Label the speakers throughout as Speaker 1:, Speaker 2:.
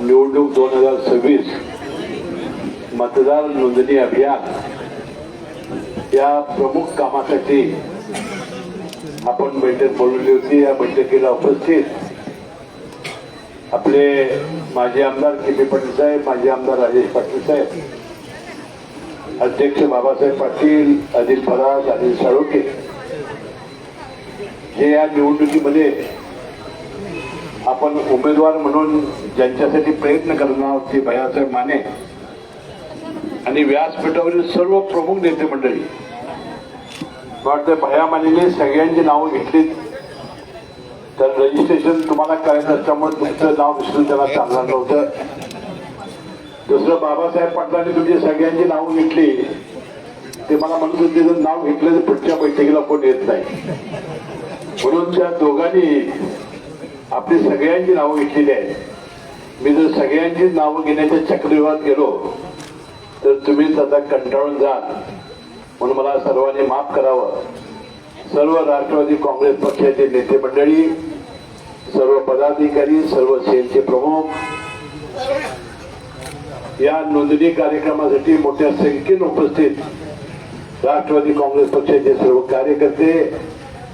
Speaker 1: निवडणूक दोन हजार सव्वीस मतदार नोंदणी अभियान या प्रमुख कामासाठी आपण बैठक बोलवली होती. या बैठकीला उपस्थित आपले माजी आमदार के पी पाटील साहेब माजी आमदार राजेश पाटील साहेब अध्यक्ष बाबासाहेब पाटील अनिल पराग अनिल साळुके हे या निवडणुकीमध्ये आपण उमेदवार म्हणून ज्यांच्यासाठी प्रयत्न करणार आहोत ते भैयासाहेब माने आणि व्यासपीठावरील सर्व प्रमुख नेते मंडळी. वाटतं भया मानेने सगळ्यांची नावं घेतली तर रजिस्ट्रेशन तुम्हाला करायचं असल्यामुळे तुमचं नाव विसरून त्याला चालणार नव्हतं. दुसरं बाबासाहेब पाटलांनी तुमची सगळ्यांची नावं घेतली. ते मला म्हणत होते जर नाव घेतलं तर पुढच्या बैठकीला कोण येत नाही? म्हणून त्या दोघांनी आपली सगळ्यांची नावं घेतलेली आहेत. मी जर सगळ्यांची नावं घेण्याच्या चक्रव्यूहात गेलो तर तुम्हीच आता कंटाळून जाल. म्हणून मला सर्वांनी माफ करावं. सर्व राष्ट्रवादी काँग्रेस पक्षाचे नेते मंडळी सर्व पदाधिकारी सर्व सेलचे प्रमुख या नोंदणी कार्यक्रमासाठी मोठ्या संख्येने उपस्थित राष्ट्रवादी काँग्रेस पक्षाचे सर्व कार्यकर्ते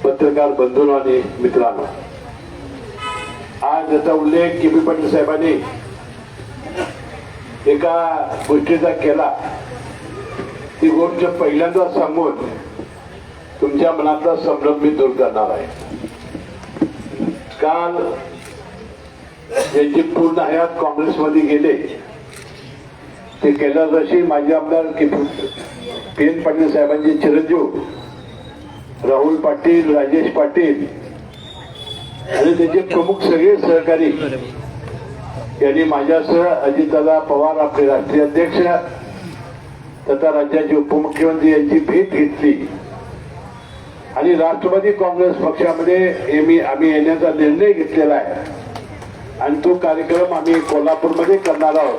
Speaker 1: पत्रकार बंधूंनो आणि मित्रांनो. त्याचा उल्लेख के पी पाटील साहेबांनी एका गोष्टीचा केला. ती गोष्ट पहिल्यांदा सांगून तुमच्या मनातला संभ्रम मी दूर करणार आहे. काल ज्यांची पूर्ण हयात काँग्रेसमध्ये गेले ते कैलासवासी माजी आमदार के पी एन पाटील साहेबांचे चिरंजीव राहुल पाटील राजेश पाटील आणि त्याचे प्रमुख सगळे सहकारी यांनी माझ्यासह अजितदादा पवार आपले राष्ट्रीय अध्यक्ष तथा राज्याचे उपमुख्यमंत्री यांची भेट घेतली. आणि राष्ट्रवादी काँग्रेस पक्षामध्ये मी आम्ही येण्याचा निर्णय घेतलेला आहे. आणि तो कार्यक्रम आम्ही कोल्हापूरमध्ये करणार आहोत.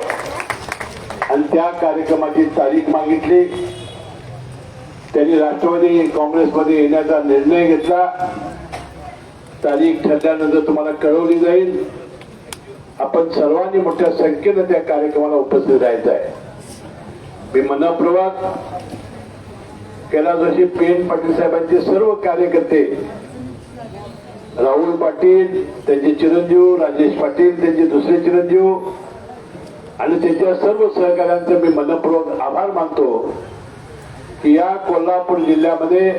Speaker 1: आणि त्या कार्यक्रमाची तारीख मागितली. त्यांनी राष्ट्रवादी काँग्रेसमध्ये येण्याचा निर्णय घेतला. तारीख ठरल्यानंतर तुम्हाला कळवली जाईल. आपण सर्वांनी मोठ्या संख्येनं त्या कार्यक्रमाला उपस्थित राहायचं आहे. मी मनपूर्वक कैलासवासी पेन पाटील साहेबांचे सर्व कार्यकर्ते राहुल पाटील त्यांचे चिरंजीव राजेश पाटील त्यांचे दुसरे चिरंजीव आणि त्यांच्या सर्व सहकार्यांचं मी मनपूर्वक आभार मानतो की या कोल्हापूर जिल्ह्यामध्ये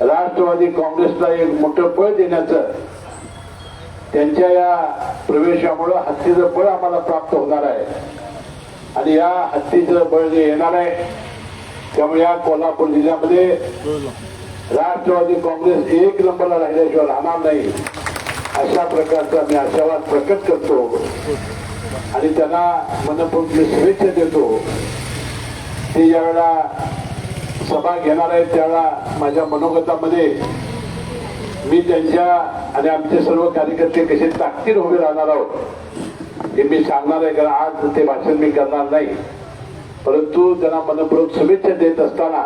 Speaker 1: राष्ट्रवादी काँग्रेसला एक मोठं बळ देण्याचं त्यांच्या या प्रवेशामुळं हत्तीचं बळ आम्हाला प्राप्त होणार आहे. आणि या हत्तीचं बळ जे येणार आहे त्यामुळे या कोल्हापूर जिल्ह्यामध्ये राष्ट्रवादी काँग्रेस एक नंबरला राहिल्याशिवाय राहणार नाही अशा प्रकारचा मी आशावाद प्रकट करतो आणि त्यांना मनपूर्वक शुभेच्छा देतो. ते यावेळेला सभा घेणार आहेत त्यावेळा माझ्या मनोगतामध्ये मी त्यांच्या आणि आमचे सर्व कार्यकर्ते कसे ताकदीर उभे राहणार आहोत हे मी सांगणार आहे कारण आज ते भाषण मी करणार नाही. परंतु त्यांना मनपूर्वक शुभेच्छा देत असताना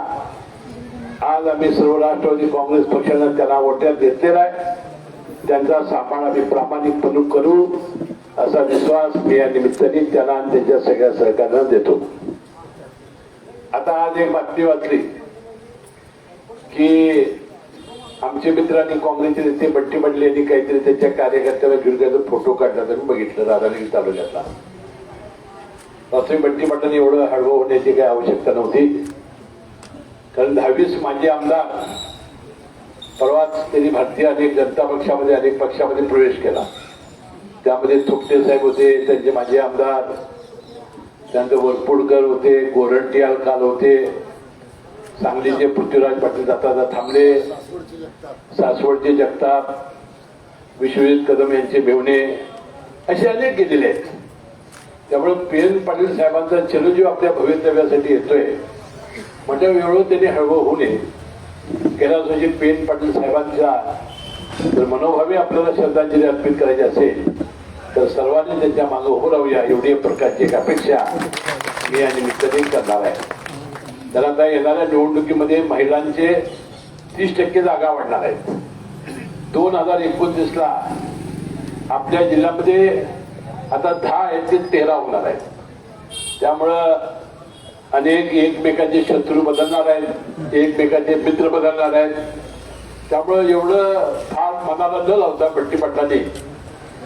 Speaker 1: आज आम्ही सर्व राष्ट्रवादी काँग्रेस पक्षानं त्यांना वोट्यात घेतलेला आहे. त्यांचा सांभाळ आम्ही प्रामाणिकपणे करू असा विश्वास मी या निमित्ताने त्यांना आणि त्यांच्या सगळ्या सहकार्यांना देतो. आता आज एक बातमी वाचली की आमचे मित्रांनी काँग्रेसचे नेते बट्टी मंडळी यांनी काहीतरी त्यांच्या कार्यकर्त्याला घेऊन फोटो काढला तर बघितलं. राधानगरी तालुक्यातला असं बट्टी मंडळी एवढं हळवं होण्याची काही आवश्यकता नव्हती. कारण दहावीस माजी आमदार परवाच त्यांनी भारतीय अनेक जनता पक्षामध्ये अनेक पक्षामध्ये प्रवेश केला. त्यामध्ये थुपटे साहेब होते त्यांचे माजी आमदार त्यानंतर वरपुडकर होते गोरंटियाल काल होते. सांगलीचे पृथ्वीराज पाटील जाता थांबले. सासवडचे जगताप विश्वजित कदम यांचे भेवणे असे अनेक गेलेले आहेत. त्यामुळे पी एन पाटील साहेबांचा चिरंजीव आपल्या भवितव्यासाठी येतोय. म्हणजे वेळो त्यांनी हळवं होऊ नये. कैलासवासी पी एन पाटील साहेबांच्या जर मनोभावे आपल्याला श्रद्धांजली अर्पित करायची असेल तर सर्वांनी त्यांच्या मागे उभं राहूया. एवढी प्रकारची एक अपेक्षा मी या निमित्ताने करणार आहे. तर आता येणाऱ्या निवडणुकीमध्ये महिलांचे तीस टक्के जागा वाढणार आहेत. दोन हजार एकोणतीसला आपल्या जिल्ह्यामध्ये आता दहा आहेत ते तेरा होणार आहेत. त्यामुळं अनेक एकमेकांचे शत्रू बदलणार आहेत एकमेकांचे मित्र बदलणार आहेत. त्यामुळं एवढं फार मनाला न लावता बट्टी पटलाने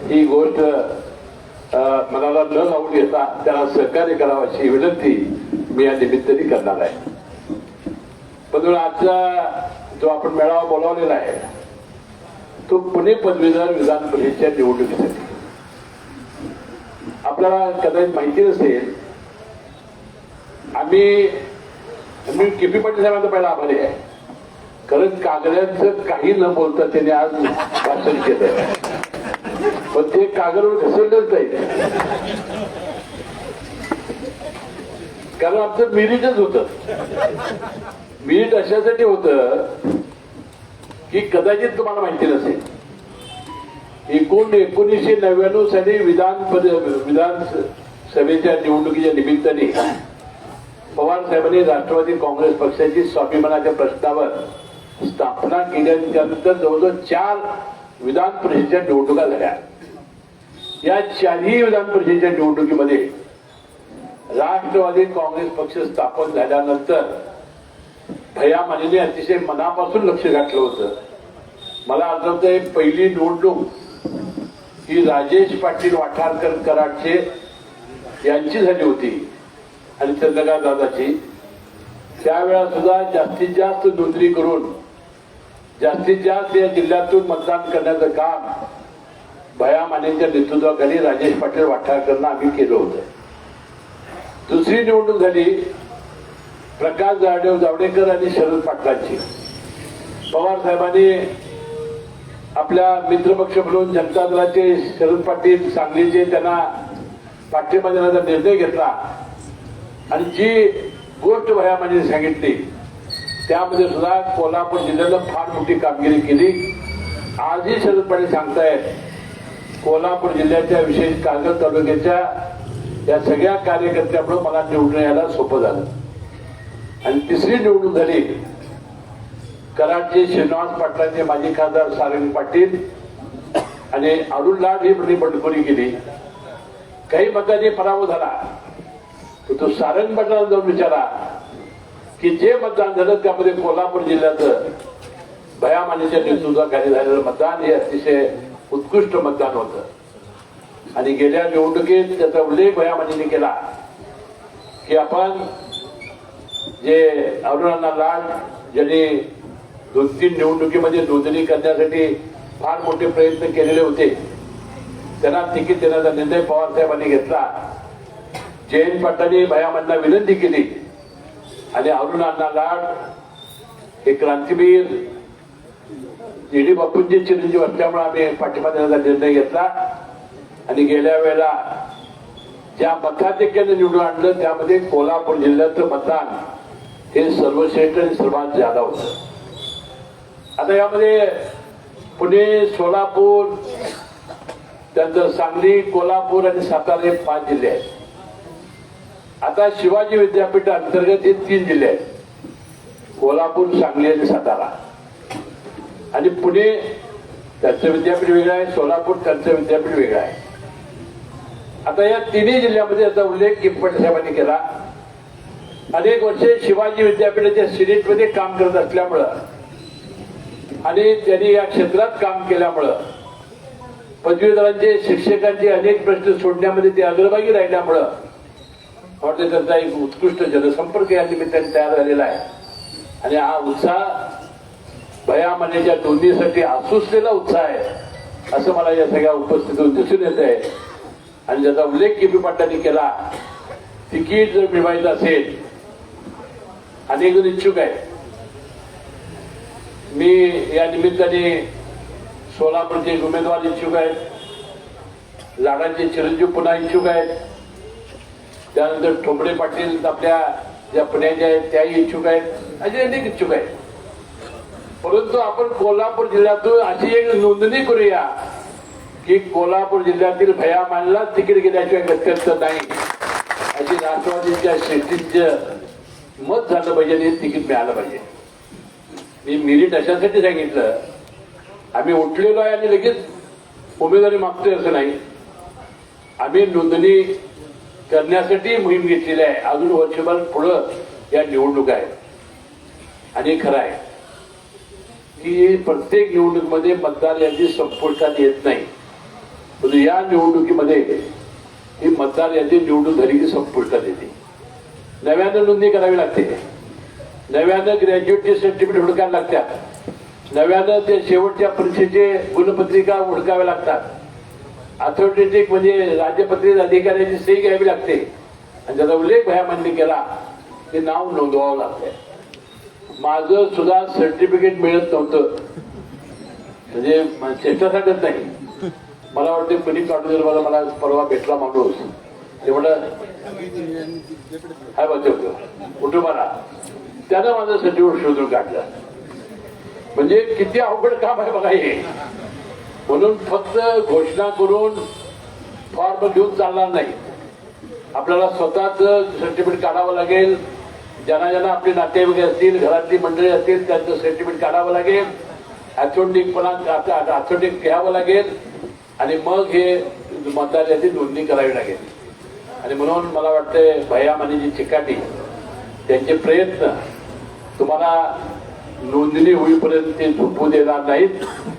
Speaker 1: ही गोष्ट मनाला न लावून घेता त्याला सहकार्य करावं अशी विनंती मी या निमित्ताने करणार आहे. पण आजचा जो आपण मेळावा बोलावलेला आहे तो पुणे पदवीधर विधान परिषदेच्या निवडणुकीसाठी. आपल्याला कदाचित माहिती नसेल आम्ही मी केपी पाटील साहेबांचा पहिला आभारी आहे. कारण कागदांचं काही न बोलता त्यांनी आज भाषण केलं पण ते कागदवर घसरलंच नाही कारण आमचं मिरीटच होत. मिरीट अशासाठी होत की कदाचित तुम्हाला माहिती नसेल. एकूण एकोणीसशे नव्याण्णव साली विधान विधान सभेच्या निवडणुकीच्या निमित्ताने पवार साहेबांनी राष्ट्रवादी काँग्रेस पक्षाची स्वाभिमानाच्या प्रश्नावर स्थापना केल्यानंतर जवळजवळ चार विधान परिषदेच्या निवडणुका झाल्या. या चारही विधान परिषदेच्या निवडणुकीमध्ये राष्ट्रवादी काँग्रेस पक्ष स्थापन झाल्यानंतर भया मानेने अतिशय मनापासून लक्ष घातलं होतं. मला आठवतंय पहिली निवडणूक ही राजेश पाटील वाठारकर कराडचे यांची झाली होती आणि चंद्रकांत दादाची. त्यावेळा सुद्धा जास्तीत जास्त नोंदणी करून जास्तीत जास्त या जिल्ह्यातून मतदान करण्याचं काम भया मानेच्या नेतृत्वाखाली राजेश पाटील वाठारकरनं आम्ही केलं होतं. दुसरी निवडणूक झाली प्रकाश जाडेव जावडेकर आणि शरद पाटलांची. पवार साहेबांनी आपल्या मित्रपक्ष म्हणून जनता दलाचे शरद पाटील सांगलीचे त्यांना पाठिंबा देण्याचा निर्णय घेतला. आणि जी गोष्ट भयामध्ये सांगितली त्यामध्ये सुद्धा कोल्हापूर जिल्ह्यानं फार मोठी कामगिरी केली. आजही शरद पाटील सांगतायत कोल्हापूर जिल्ह्याच्या विशेष कागद तालुक्याच्या या सगळ्या कार्यकर्त्यामुळे मला निवडून यायला सोपं झालं. आणि तिसरी निवडणूक झाली कराडचे श्रीनिवास पाटलांचे माजी खासदार सारंग पाटील आणि अरुण लाड ही त्यांनी बंडखोरी केली. काही मतांनी पराभव झाला तर तो सारंग पाटलाला जाऊन विचारा की जे मतदान झालं त्यामध्ये कोल्हापूर जिल्ह्याचं भयामानेच्या नेतृत्वाखाली झालेलं मतदान हे अतिशय उत्कृष्ट मतदान होतं. आणि गेल्या निवडणुकीत त्याचा उल्लेख भयामानीने केला की आपण जे अरुणांना लाड ज्यांनी दोन तीन निवडणुकीमध्ये नोंदणी करण्यासाठी फार मोठे प्रयत्न केलेले होते. त्यांना तिकीट देण्याचा निर्णय पवार साहेबांनी घेतला. जयंत पाटलांनी भयामांना विनंती केली. आणि अरुण अण्णा लाड हे क्रांतीवीर डी बापूंचे चिरंजीव असल्यामुळे आम्ही पाठिंबा देण्याचा निर्णय घेतला. आणि गेल्या वेळेला ज्या मताधिक्याने निवडून आणलं त्यामध्ये कोल्हापूर जिल्ह्याचं मतदान हे सर्वश्रेष्ठ आणि सर्वात जादा होतं. आता यामध्ये पुणे सोलापूर त्यानंतर सांगली कोल्हापूर आणि सातारा हे पाच जिल्हे आहेत. आता शिवाजी विद्यापीठ अंतर्गत हे तीन जिल्हे आहेत. कोल्हापूर सांगली आणि सातारा. आणि पुणे त्यांचं विद्यापीठ वेगळं आहे सोलापूर त्यांचं विद्यापीठ वेगळं आहे. आता या तिन्ही जिल्ह्यामध्ये याचा उल्लेख किंपट साहेबांनी केला. अनेक वर्षे शिवाजी विद्यापीठाच्या सिनेटमध्ये काम करत असल्यामुळं आणि त्यांनी या क्षेत्रात काम केल्यामुळं पदवीधरांचे शिक्षकांचे अनेक प्रश्न सोडण्यामध्ये ते अग्रभागी राहिल्यामुळं वाटतं त्यांचा एक उत्कृष्ट जनसंपर्क या निमित्ताने तयार झालेला आहे. आणि हा उत्साह भयामानेच्या दोन्हीसाठी आसुसलेला उत्साह आहे असं मला या सगळ्या उपस्थितीतून दिसून येत आहे. आणि ज्याचा उल्लेख केपी पाटलांनी केला तिकीट जर मिळवायचं असेल अनेक जण इच्छुक आहे मी या निमित्ताने सोलापूरचे उमेदवार इच्छुक आहेत लाडाचे चिरंजीव पुन्हा इच्छुक आहेत. त्यानंतर ठोंबडे पाटील आपल्या ज्या पुण्याच्या आहेत त्याही इच्छुक आहेत असे अनेक इच्छुक आहेत. परंतु आपण कोल्हापूर जिल्ह्यातून अशी एक नोंदणी करूया की कोल्हापूर जिल्ह्यातील भया मानला तिकीट गेल्याशिवाय गत्यंतर नाही. अशी राष्ट्रवादीच्या शेतीच मत झालं पाहिजे आणि तिकीट मिळालं पाहिजे. मी मिरिट अशासाठी सांगितलं आम्ही उठलेलो आहे आणि लगेच उमेदवारी मागतोय असं नाही. आम्ही नोंदणी करण्यासाठी मोहीम घेतलेली आहे. अजून वर्षभर पुढं या निवडणूक आहेत. आणि खरं आहे की प्रत्येक निवडणुकीमध्ये मतदार यादी संपुष्टात येत नाही. परंतु या निवडणुकीमध्ये ही मतदार यादी निवडणूक झाली की संपुष्टात येते. नव्यानं नोंदणी करावी लागते. नव्यानं ग्रॅज्युएटचे सर्टिफिकेट हुडकायला लागतात. नव्यानं ते शेवटच्या परीक्षेचे गुणपत्रिका हुडकाव्या लागतात. अथॉरिटेटिक म्हणजे राज्यपत्रित अधिकाऱ्याची सही घ्यावी लागते. आणि त्याचा उल्लेख भयामान्य केला ते नाव नोंदवावं लागतंय. माझं सुद्धा सर्टिफिकेट मिळत नव्हतं. म्हणजे म- चेष्टा सांगत नाही. मला वाटते कुणी काढून मला मला परवा भेटला माणूस. तेवढं हाय बघतो होतं कुटुंबाला त्यानं माझं सर्टिफिकेट शोधून काढलं. म्हणजे किती अवघड काम आहे बघा हे. म्हणून फक्त घोषणा करून फॉर्म घेऊन चालणार नाही. आपल्याला स्वतःच सर्टिफिकेट काढावं लागेल. ज्यांना ज्यांना आपले नातेवाईक असतील घरातली मंडळी असतील त्यांचं सर्टिफिकेट काढावं लागेल. ॲथोटिकपणा ॲथोटिक घ्यावं लागेल. आणि मग हे मतदार नोंदणी करावी लागेल. आणि म्हणून मला वाटतंय भैया मानेजी जी चिकाटी त्यांचे प्रयत्न तुम्हाला नोंदणी होईपर्यंत ते झोपू देणार नाहीत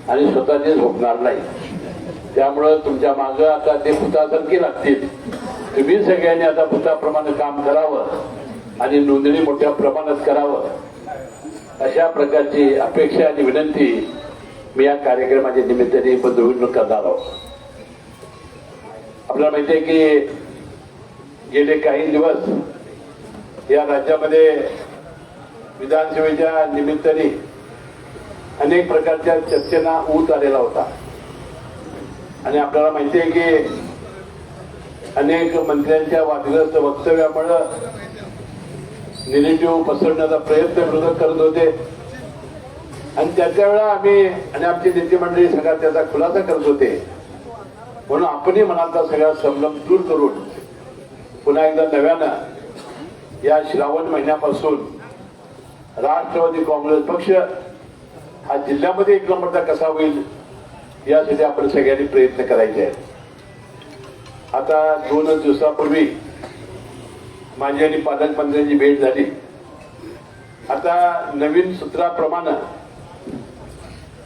Speaker 1: आणि स्वतःचे झोपणार नाहीत. त्यामुळं तुमच्या मागं आता ते भूतासारखे लागतील. तुम्ही सगळ्यांनी आता भूताप्रमाणे काम करावं आणि नोंदणी मोठ्या प्रमाणात करावं. अशा प्रकारची अपेक्षा आणि विनंती मी या कार्यक्रमाच्या निमित्ताने बंधून करणार आहोत. आपल्याला माहिती आहे की गेले काही दिवस या राज्यामध्ये विधानसभेच्या निमित्ताने अनेक प्रकारच्या चर्चेना ऊत आलेला होता. आणि आपल्याला माहिती आहे की अनेक मंत्र्यांच्या वादग्रस्त वक्तव्यामुळं निगेटिव्ह पसरण्याचा प्रयत्न विरोधक करत होते. आणि त्याच्या वेळा आम्ही आणि आमची नेते मंडळी सगळा त्याचा खुलासा करत होते. म्हणून आपणही मनाचा सगळा संभ्रम दूर करून पुन्हा एकदा नव्यानं या श्रावण महिन्यापासून राष्ट्रवादी काँग्रेस पक्ष हा जिल्ह्यामध्ये एक नंबरचा कसा होईल यासाठी आपण सगळ्यांनी प्रयत्न करायचे आहेत. आता दोनच दिवसापूर्वी माझी आणि पालकमंत्र्यांची भेट झाली. आता नवीन सूत्राप्रमाणे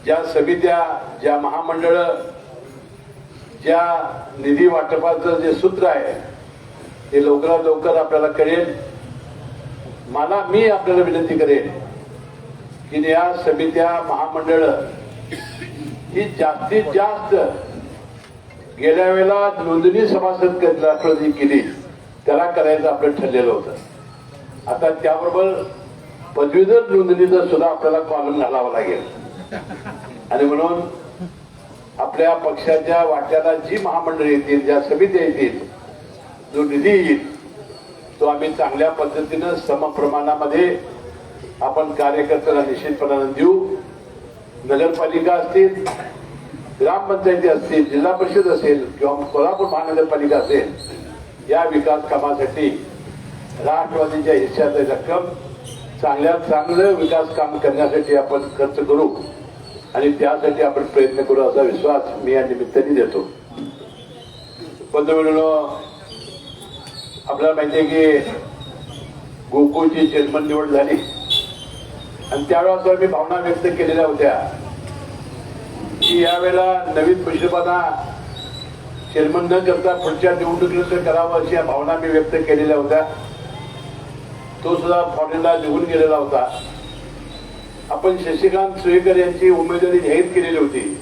Speaker 1: ज्या समित्या ज्या महामंडळ ज्या निधी वाटपाचं जे सूत्र आहे ते लवकरात लवकर आपल्याला कळेल. मला मी आपल्याला विनंती करेन की या समित्या महामंडळ ही जास्तीत जास्त गेल्या वेळेला नोंदणी सभासद कधी केली त्याला करायचं आपलं ठरलेलं होतं. आता त्याबरोबर पदवीधर नोंदणीचा सुद्धा आपल्याला कॉलम घालावा लागेल. आणि म्हणून आपल्या पक्षाच्या वाट्याला जी महामंडळ येतील ज्या समित्या येतील जो निधी येईल तो आम्ही चांगल्या पद्धतीनं समप्रमाणामध्ये आपण कार्यकर्त्याला निश्चितपणानं देऊ. नगरपालिका असतील ग्रामपंचायती असतील जिल्हा परिषद असेल किंवा कोल्हापूर महानगरपालिका असेल या विकास कामासाठी राष्ट्रवादीच्या हिश्श्याचं रक्कम चांगल्या चांगलं विकास काम करण्यासाठी आपण खर्च करू आणि त्यासाठी आपण प्रयत्न करू असा विश्वास मी या निमित्ताने देतो. बंधू आपल्याला माहिती आहे की गोकुळची चेअरमन निवड झाली. आणि त्यावेळेस मी भावना व्यक्त केलेल्या होत्या की यावेळेला नवीन पैशेबाना चेअरमन न करता पुढच्या निवडणुकीनंतर करावं या भावना मी व्यक्त केलेल्या होत्या. तो सुद्धा फॉरेनला निघून गेलेला होता. आपण शशिकांत सुयेकर यांची उमेदवारी जाहीर केलेली होती.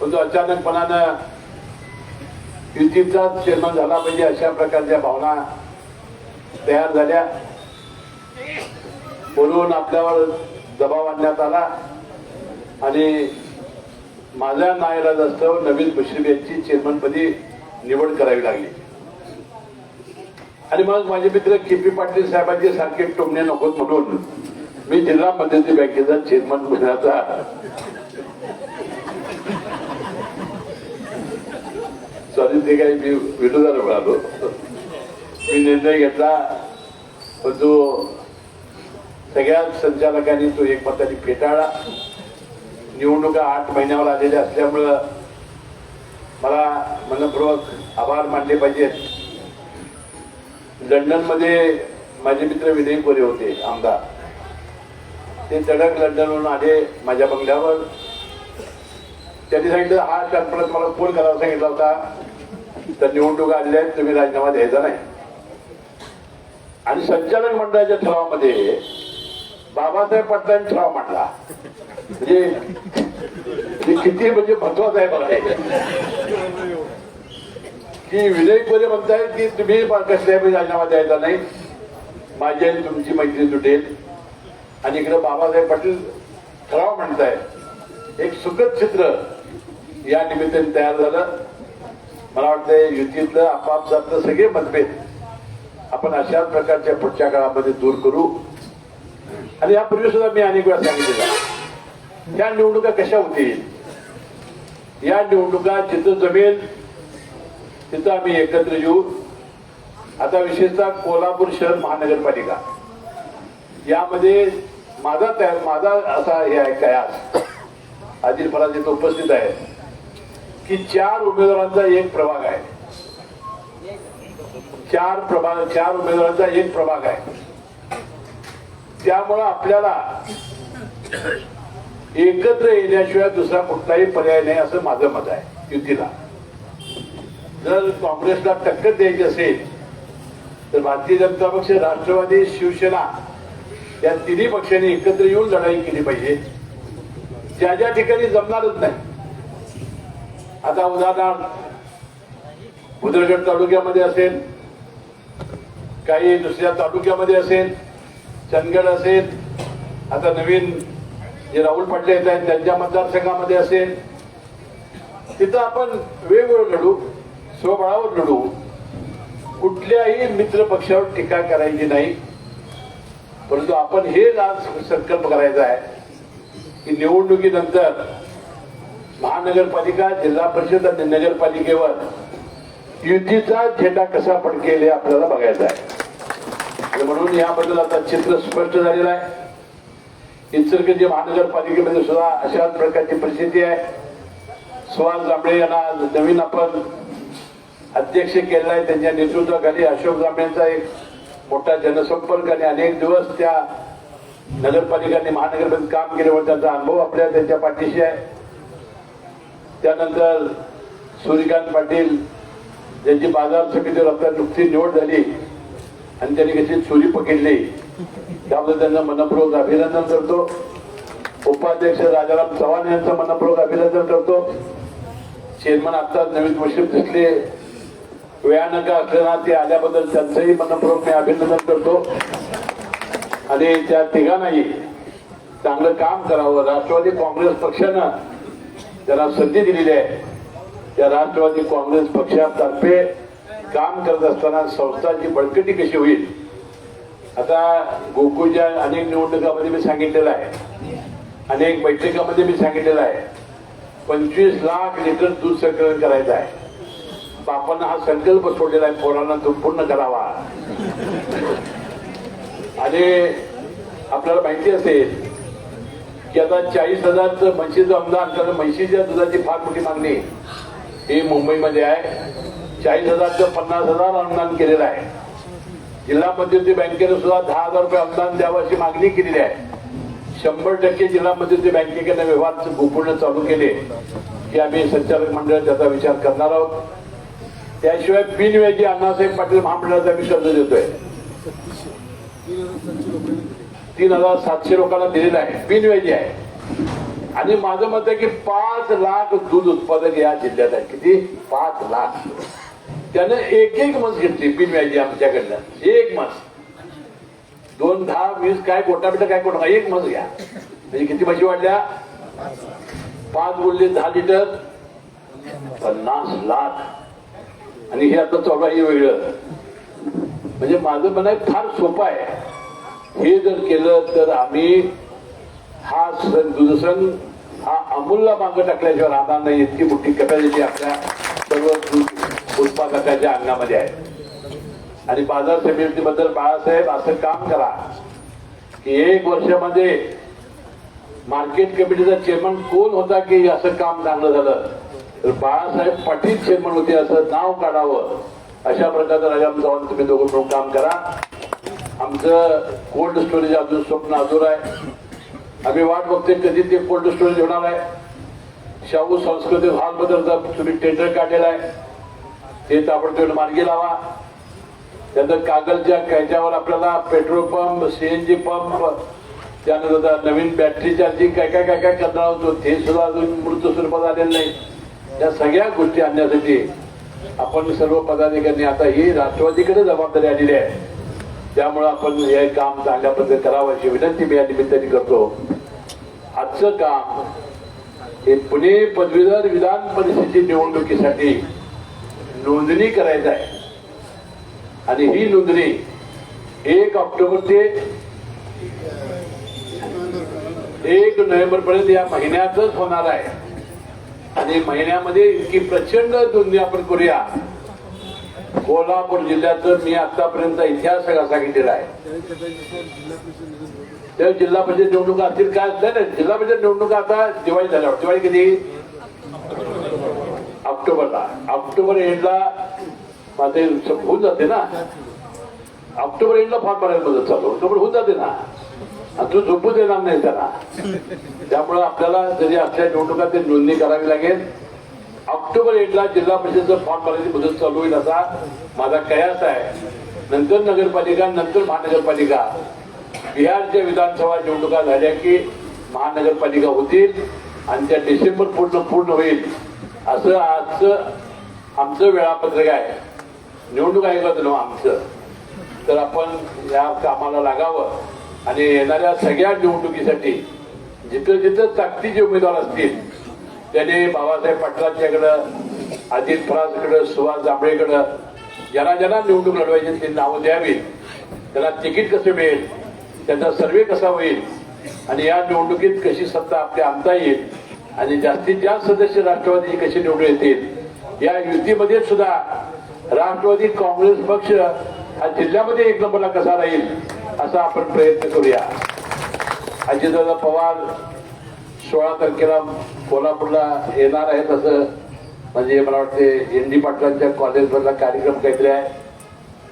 Speaker 1: पण तो अचानकपणानं युतीचा चेअरमन झाला पाहिजे अशा प्रकारच्या भावना तयार झाल्या. बोलवून आपल्यावर दबाव आणण्यात आला. आणि माझ्या नायराज असतं नवीन मुश्रीफ यांची चेअरमनपदी निवड करावी लागली. आणि मग माझे मित्र के पी पाटील साहेबांचे सारखे टोमणे नकोत म्हणून मी जिल्हा मध्यवर्ती बँकेचा चेअरमन होण्याचा सॉरी ते काही मी विरोधाला मिळालो मी निर्णय घेतला पण तो सगळ्या संचालकांनी तो एकमताने फेटाळला. निवडणुका आठ महिन्यावर आलेल्या असल्यामुळं मला मनपूर्वक आभार मानले पाहिजेत. लंडनमध्ये माझे मित्र विनय कोरे होते आमदार. ते तडक लंडनवरून आले माझ्या बंगल्यावर. त्यांनी सांगितलं हा परत मला फोन करायला सांगितला होता. तर निवडणूक आणल्या आहेत तुम्ही राजीनामा द्यायचा नाही. आणि संचालक मंडळाच्या ठरावामध्ये बाबासाहेब पाटलांनी ठराव मांडला. म्हणजे हे किती म्हणजे महत्वाचं आहे बघा. की विनय कोरे म्हणतायत की तुम्ही कसल्याही राजीनामा द्यायचा नाही. माझी आणि तुमची मैत्री तुटेल. आणि इकडे बाबासाहेब पाटील ठराव म्हणताय. एक सुखद चित्र या निमित्ताने तयार झालं. मला वाटतं युतीतलं आपापसातलं सगळे मतभेद आपण अशाच प्रकारच्या पुढच्या काळामध्ये दूर करू. आणि यापूर्वी सुद्धा मी अनेक वेळा सांगितलेलं या निवडणुका कशा होतील? या निवडणुका जिथं जमेल तिथं आम्ही एकत्र येऊ. आता विशेषतः कोल्हापूर शहर महानगरपालिका. यामध्ये माझा तयार माझा असा हे आहे कयास आदिल फराज इथं उपस्थित आहे की चार उमेदवारांचा एक प्रभाग आहे. चार प्रभाग चार उमेदवारांचा एक प्रभाग आहे. त्यामुळं आपल्याला एकत्र येण्याशिवाय दुसरा कुठलाही पर्याय नाही असं माझं मत आहे युतीला. जर काँग्रेसला टक्कर द्यायची असेल तर भारतीय जनता पक्ष राष्ट्रवादी शिवसेना या तिन्ही पक्षांनी एकत्र येऊन लढाई केली पाहिजे. ज्या ज्या ठिकाणी जमणारच नाही आता उदाहरणार्थ उदरगड तालुक्यामध्ये असेल काही दुसऱ्या तालुक्यामध्ये असेल चंदगड असेल आता नवीन जे राहुल पाटले येत आहेत त्यांच्या मतदारसंघामध्ये असेल तिथं आपण वेगवेगळं लढू स्वबळावर लढू. कुठल्याही मित्र पक्षावर टीका करायची नाही. परंतु आपण हे आज संकल्प करायचा आहे की निवडणुकीनंतर महानगरपालिका जिल्हा परिषद आणि नगरपालिकेवर युतीचा झेंडा कसा पडकेल हे आपल्याला बघायचा आहे. म्हणून याबद्दल आता चित्र स्पष्ट झालेलं आहे. इचलकरंजी महानगरपालिकेमध्ये सुद्धा अशाच प्रकारची परिस्थिती आहे. सुहास जांभळे यांना नवीन आपण अध्यक्ष केलेला आहे. त्यांच्या नेतृत्वाखाली अशोक जांभळेंचा एक मोठा जनसंपर्क आणि अनेक दिवस त्या नगरपालिकांनी महानगरपालिकेत काम केल्यावर त्याचा अनुभव आपल्या त्यांच्या पाठीशी आहे. त्यानंतर सूर्यकांत पाटील ज्यांची बाजार समितीवर आपल्या नुकती निवड झाली आणि त्यांनी कशी चोरी पकडली त्याबद्दल त्यांना मनपूर्वक अभिनंदन करतो. उपाध्यक्ष राजाराम चव्हाण यांचं मनपूर्वक अभिनंदन करतो. चेअरमन आता नवीन मुश्रीफ दिसले. वेळानं का ते आल्याबद्दल त्यांचंही मनपूर्वक मी अभिनंदन करतो. आणि त्या तिघांनाही चांगलं काम करावं. राष्ट्रवादी काँग्रेस पक्षानं त्यांना संधी दिलेली आहे त्या राष्ट्रवादी काँग्रेस पक्षातर्फे काम करत असताना संस्थांची बळकटी कशी होईल? आता गोकुळच्या अनेक निवडणुकामध्ये मी सांगितलेलं आहे. अनेक बैठकामध्ये मी सांगितलेलं आहे. पंचवीस लाख लिटर दूध संकलन करायचं आहे. बापांना हा संकल्प सोडलेला आहे पोरांना तो पूर्ण करावा. आणि आपल्याला माहिती असेल की आता चाळीस हजारचं म्हशीचं अनुदान कारण म्हशीच्या दुधाची फार मोठी मागणी ही मुंबईमध्ये आहे. चाळीस हजारचं पन्नास हजार अनुदान केलेलं आहे. जिल्हा मध्यवर्ती बँकेनं सुद्धा दहा हजार रुपये अनुदान द्यावं अशी मागणी केलेली आहे. शंभर टक्के जिल्हा मध्यवर्ती बँकेकडे व्यवहार गोपूर्ण चालू केले. की आम्ही संचालक मंडळ त्याचा विचार करणार आहोत. त्याशिवाय बिनव्याजी अण्णासाहेब पाटील महामंडळाचा आम्ही कर्ज देतोय. तीन हजार सातशे लोकांना दिलेला आहे. बिनव्याजी आहे. आणि माझं मत आहे की पाच लाख दूध उत्पादक या जिल्ह्यात आहे किती? पाच लाख. त्यानं एक एक मस घेतली बिनव्याजी आमच्याकडनं. एक मस दोन दहा वीस काय कोटा बिटा काय कोटा एक मस घ्या. म्हणजे किती म्हशी वाढल्या? पाच बोलले दहा लिटर. पन्नास लाख. आणि हे आता चालू आहे वेगळं. म्हणजे माझं म्हणणं फार सोपं आहे. हे जर केलं तर आम्ही हा सण दुधसण हा अमूल्य मागं टाकल्याशिवाय राहणार नाही. इतकी मोठी कपॅसिटी आपल्या सर्व दूध उत्पादकाच्या अंगामध्ये आहे. आणि बाजार समितीबद्दल बाळासाहेब असं काम करा की एक वर्षामध्ये मार्केट कमिटीचा चेअरमन कोण होता की असं काम चांगलं झालं? तर बाळासाहेब पाटील चेअरमन होते असं नाव काढावं. अशा प्रकारचं राजाराम चव्हाण तुम्ही दोघं मिळून काम करा. आमचं कोल्ड स्टोरेज अजून स्वप्न अजून आहे. आम्ही वाट बघते कधी ते कोल्ड स्टोरेज होणार आहे. शाहू सांस्कृतिक हॉलबद्दल जर तुम्ही टेंडर काढलेला आहे ते ताबडतोब मार्गी लावा. त्यानंतर कागदच्या ह्याच्यावर आपल्याला पेट्रोल पंप सीएनजी पंप त्यानंतर नवीन बॅटरी चार्जिंग काय काय काय काय करणार होतो ते सुद्धा अजून मृत स्वरूपात आलेलं नाही. या सगळ्या गोष्टी आणण्यासाठी आपण सर्व पदाधिकाऱ्यांनी आता ही राष्ट्रवादीकडे जबाबदारी आलेली आहे. त्यामुळं आपण हे काम चांगल्या पद्धतीने करावं अशी विनंती मी या निमित्ताने करतो. आजचं काम हे पुणे पदवीधर विधान परिषदेची निवडणुकीसाठी नोंदणी करायचं आहे. आणि ही नोंदणी एक ऑक्टोबर ते एक नोव्हेंबर पर्यंत या महिन्यातच होणार आहे. आणि महिन्यामध्ये इतकी प्रचंड नोंदणी आपण करूया. कोल्हापूर जिल्ह्याचं मी आतापर्यंत इतिहास सगळा सांगितलेला आहे. त्या जिल्हा परिषद निवडणुका असतील काय असल्या जिल्हा परिषद निवडणुका आता दिवाळी झाल्यावर दिवाळी कधी ऑक्टोबरला. ऑक्टोबर एंडला माझे होऊन जाते ना. ऑक्टोबर एंडला फॉर्म भरायला मदत चालू. ऑक्टोबर होऊन जाते ना. आणि तू झोपू देणार नाही त्यांना त्यामुळं आपल्याला जरी असल्या निवडणुका ते नोंदणी करावी लागेल. ऑक्टोबर एटला जिल्हा परिषदेचं फॉर्म भरायची मुदत चालू होईल असा माझा कयास आहे. नंतर नगरपालिका नंतर महानगरपालिका. बिहारच्या विधानसभा निवडणुका झाल्या की महानगरपालिका होतील आणि त्या डिसेंबर पूर्ण पूर्ण होईल. असं आजचं आमचं वेळापत्रक आहे. निवडणूक आयोगाचं नाव आमचं. तर आपण या कामाला लागावं आणि येणाऱ्या सगळ्या निवडणुकीसाठी जिथं जिथं ताकदीचे उमेदवार असतील त्याने बाबासाहेब पाटलांच्याकडं अजित फराजकडं सुभाष जांभळेकडं ज्यांना ज्यांना निवडणूक लढवायची ती नावं द्यावीत त्यांना तिकीट कसं मिळेल त्याचा सर्वे कसा होईल आणि या निवडणुकीत कशी सत्ता आपल्या आणता येईल आणि जास्तीत जास्त सदस्य राष्ट्रवादी कसे निवडून येतील या युतीमध्ये सुद्धा राष्ट्रवादी काँग्रेस पक्ष हा जिल्ह्यामध्ये एक नंबरला कसा राहील असा आपण प्रयत्न करूया. अजितदादा पवार सोळा तारखेला कोल्हापूरला येणार आहेत असं म्हणजे मला वाटते एन डी पाटलांच्या कॉलेजमधला कार्यक्रम काहीतरी आहे.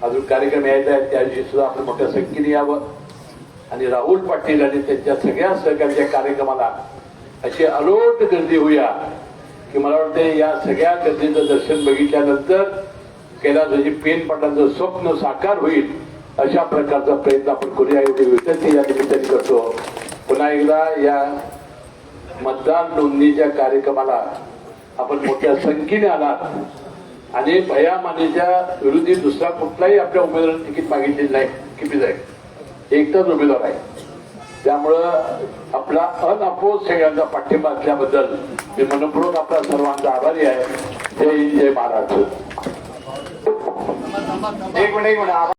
Speaker 1: अजून कार्यक्रम यायचा आहे त्या दिवशी सुद्धा आपण मोठ्या संख्येने यावं. आणि राहुल पाटील आणि त्यांच्या सगळ्या सहकार्याच्या कार्यक्रमाला अशी अलोट गर्दी होऊया की मला वाटते या सगळ्या गर्दीचं दर्शन बघितल्यानंतर कैलासजी पेन पाटलांचं स्वप्न साकार होईल अशा प्रकारचा प्रयत्न आपण करूया. एवढी विनंती या निमित्ताने करतो. पुन्हा एकदा या मतदान नोंदणीच्या कार्यक्रमाला आपण मोठ्या संख्येने आलात आणि भयामानेच्या विरोधी दुसरा कुठलाही आपल्या उमेदवारांनी तिकीट मागितलेलं नाही किती जाईल? एकटाच उमेदवार आहे. त्यामुळं आपला अनअपोज सगळ्यांचा पाठिंबा असल्याबद्दल मी मनपूर्वक आपला सर्वांचा आभारी आहे. जय जय महाराष्ट्र.
Speaker 2: एक मिनिट एक मिनिट.